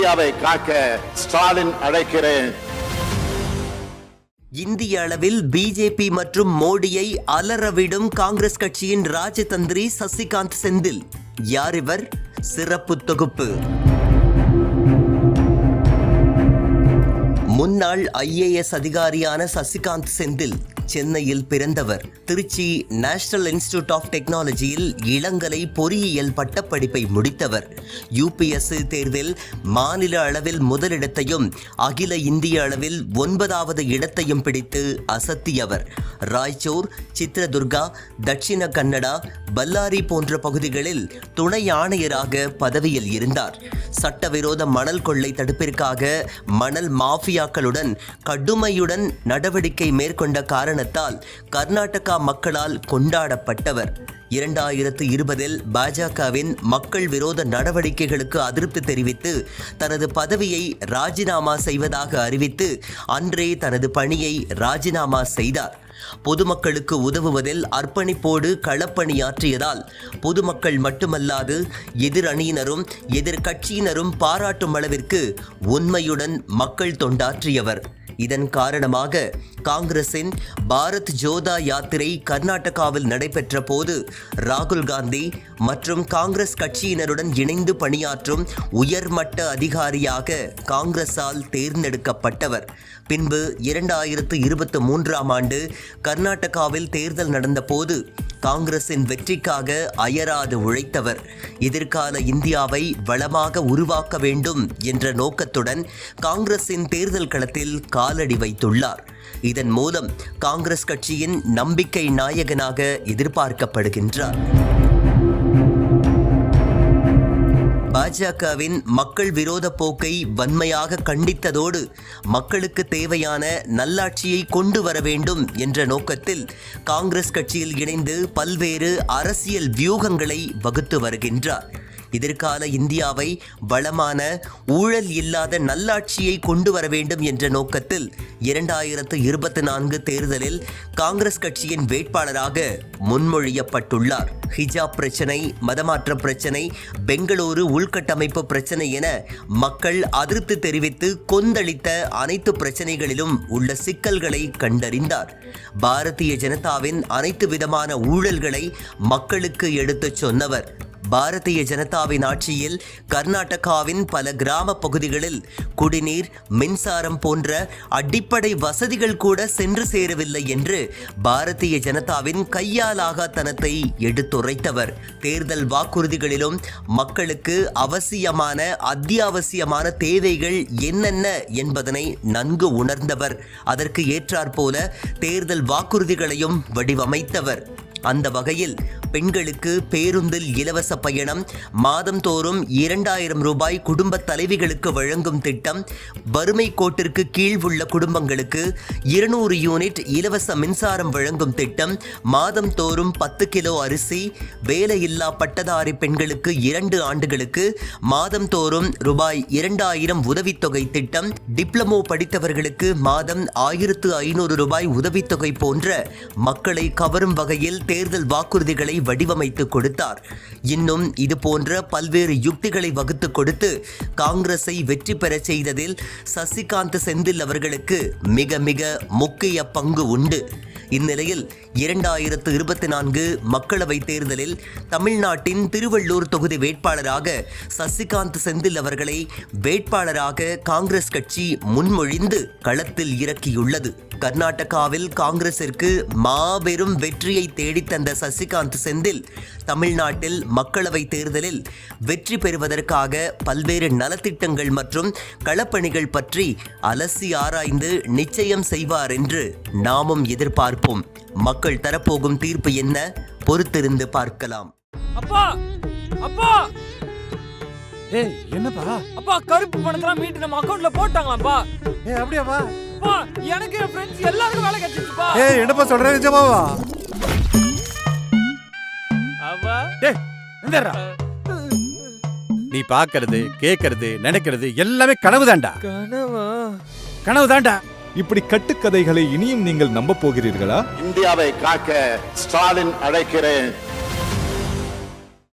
இந்தியாவை காக்க ஸ்டாலின் அழைக்கிறேன். இந்திய அளவில் பிஜேபி மற்றும் மோடியை அலறவிடும் காங்கிரஸ் கட்சியின் ராஜதந்திரி சசிகாந்த் செந்தில். யார் இவர்? சிறப்பு தொகுப்பு. முன்னாள் ஐஏஎஸ் அதிகாரியான சசிகாந்த் செந்தில். சென்னையில் பிறந்தவர். திருச்சி நேஷனல் இன்ஸ்டிடியூட் ஆஃப் டெக்னாலஜியில் இளங்கலை பொறியியல் பட்டப்படிப்பை முடித்தவர். யூபிஎஸ்சி தேர்வில் மாநில அளவில் முதலிடத்தையும் அகில இந்திய அளவில் ஒன்பதாவது இடத்தையும் பிடித்து அசத்தியவர். ராய்ச்சூர் சித்ரதுர்கா தட்சிண கன்னடா பல்லாரி போன்ற பகுதிகளில் துணை ஆணையராக பதவியில் இருந்தார். சட்டவிரோத மணல் கொள்ளை தடுப்பிற்காக மணல் மாஃபியாக்களுடன் கடுமையுடன் நடவடிக்கை மேற்கொண்ட காரணத்தால் கர்நாடகா மக்களால் கொண்டாடப்பட்டவர். இரண்டாயிரத்து இருபதில் பாஜகவின் மக்கள் விரோத நடவடிக்கைகளுக்கு அதிருப்தி தெரிவித்து தனது பதவியை ராஜினாமா செய்வதாக அறிவித்து அன்றே தனது பணியை ராஜினாமா செய்தார். பொதுமக்களுக்கு உதவுவதில் அர்ப்பணிப்போடு களப்பணியாற்றியதால் பொதுமக்கள் மட்டுமல்லாது எதிர் அணியினரும் பாராட்டும் அளவிற்கு உண்மையுடன் மக்கள் தொண்டாற்றியவர். இதன் காரணமாக காங்கிரசின் பாரத் ஜோதா யாத்திரை கர்நாடகாவில் நடைபெற்ற போது ராகுல் காந்தி மற்றும் காங்கிரஸ் கட்சியினருடன் இணைந்து பணியாற்றும் உயர்மட்ட அதிகாரியாக காங்கிரஸால் தேர்ந்தெடுக்கப்பட்டவர். பின்பு இரண்டாயிரத்து இருபத்தி மூன்றாம் ஆண்டு கர்நாடகாவில் தேர்தல் நடந்தபோது காங்கிரசின் வெற்றிக்காக அயராது உழைத்தவர். எதிர்கால இந்தியாவை வளமாக உருவாக்க வேண்டும் என்ற நோக்கத்துடன் காங்கிரசின் தேர்தல் களத்தில் காலடி வைத்துள்ளார். இதன் மூலம் காங்கிரஸ் கட்சியின் நம்பிக்கை நாயகனாக எதிர்பார்க்கப்படுகின்றார். பாஜகவின் மக்கள் விரோத போக்கை வன்மையாக கண்டித்ததோடு மக்களுக்கு தேவையான நல்லாட்சியை கொண்டு வர வேண்டும் என்ற நோக்கத்தில் காங்கிரஸ் கட்சியில் இணைந்து பல்வேறு அரசியல் வியூகங்களை வகுத்து வருகின்றார். எதிர்கால இந்தியாவை வளமான ஊழல் இல்லாத நல்லாட்சியை கொண்டு வர வேண்டும் என்ற நோக்கத்தில் இரண்டாயிரத்து இருபத்தி நான்கு தேர்தலில் காங்கிரஸ் கட்சியின் வேட்பாளராக முன்மொழியப்பட்டுள்ளார். ஹிஜாப் பிரச்சனை மதமாற்ற பிரச்சனை பெங்களூரு உள்கட்டமைப்பு பிரச்சனை என மக்கள் அதிருப்தி தெரிவித்து கொந்தளித்த அனைத்து பிரச்சனைகளிலும் உள்ள சிக்கல்களை கண்டறிந்தார். பாரதிய ஜனதாவின் அனைத்து விதமான ஊழல்களை மக்களுக்கு எடுத்துச் சொன்னவர் பாரதிய ஜனதாவின் ஆட்சியில் கர்நாடகாவின் பல கிராம பகுதிகளில் குடிநீர் மின்சாரம் போன்ற அடிப்படை வசதிகள் கூட சென்று சேரவில்லை என்று பாரதிய ஜனதாவின் கையாலாகாத்தனத்தை எடுத்துரைத்தவர். தேர்தல் வாக்குறுதிகளிலும் மக்களுக்கு அவசியமான அத்தியாவசியமான தேவைகள் என்னென்ன என்பதனை நன்கு உணர்ந்தவர். அதற்கு ஏற்றாற்போல தேர்தல் வாக்குறுதிகளையும் வடிவமைத்தவர். அந்த வகையில் பெண்களுக்கு பேருந்தில் இலவச பயணம் மாதந்தோறும் இரண்டாயிரம் ரூபாய் குடும்ப தலைவிகளுக்கு வழங்கும் திட்டம் வறுமை கோட்டிற்கு கீழ் உள்ள குடும்பங்களுக்கு இருநூறு யூனிட் இலவச மின்சாரம் வழங்கும் திட்டம் மாதந்தோறும் பத்து கிலோ அரிசி வேலையில்லா பட்டதாரி பெண்களுக்கு இரண்டு ஆண்டுகளுக்கு மாதந்தோறும் ரூபாய் இரண்டாயிரம் உதவித்தொகை திட்டம் டிப்ளமோ படித்தவர்களுக்கு மாதம் ஆயிரத்து ஐநூறு ரூபாய் உதவித்தொகை போன்ற மக்களை கவரும் வகையில் தேர்தல் வாக்குறுதிகளை வடிவமைத்து கொடுத்தார். இன்னும் இது போன்ற பல்வேறு யுக்திகளை வகுத்து கொடுத்து காங்கிரஸை வெற்றி பெறச் செய்ததில் சசிகாந்த் செந்தில் அவர்களுக்கு மிக மிக முக்கிய பங்கு உண்டு. இந்நிலையில் இரண்டாயிரத்து இருபத்தி நான்கு மக்களவைத் தேர்தலில் தமிழ்நாட்டின் திருவள்ளூர் தொகுதி வேட்பாளராக சசிகாந்த் செந்தில் அவர்களை வேட்பாளராக காங்கிரஸ் கட்சி முன்மொழிந்து களத்தில் இறக்கியுள்ளது. கர்நாடகாவில் காங்கிரசிற்கு மாபெரும் வெற்றியை தேடித்தந்த சசிகாந்த் செந்தில் தமிழ்நாட்டில் மக்களவைத் தேர்தலில் வெற்றி பெறுவதற்காக பல்வேறு நலத்திட்டங்கள் மற்றும் களப்பணிகள் பற்றி அலசி ஆராய்ந்து நிச்சயம் செய்வார் என்று நாமும் எதிர்பார்ப்போம் மக்கள் தரப்போகும் தீர்ப்பு என்ன? பொறுத்திருந்து பார்க்கலாம். அப்பா! அப்பா! ஏய் என்னப்பா? அப்பா கருப்பு பணத்தெல்லாம் மீட்டு நம்ம அக்கவுண்ட்ல போட்டாங்களாப்பா ஏய் அப்படியாப்பா? அப்பா எனக்கு என் ஃப்ரெண்ட்ஸ் எல்லாருக்கும் வேலை கிடைச்சிச்சுப்பா ஏய் என்னப்பா சொல்ற நிஜமாவா? அப்பா. டேய் இந்தடா நீ பாக்குறது கேக்குறது நினைக்கிறது எல்லாமே கனவுதான்டா. கனவா? கனவுதான்டா. இப்படி கட்டுக்கதைகளை இனியும் நீங்கள் நம்ப போகிறீர்களா? இந்தியாவை காக்க ஸ்டாலின் அழைக்கிறேன்.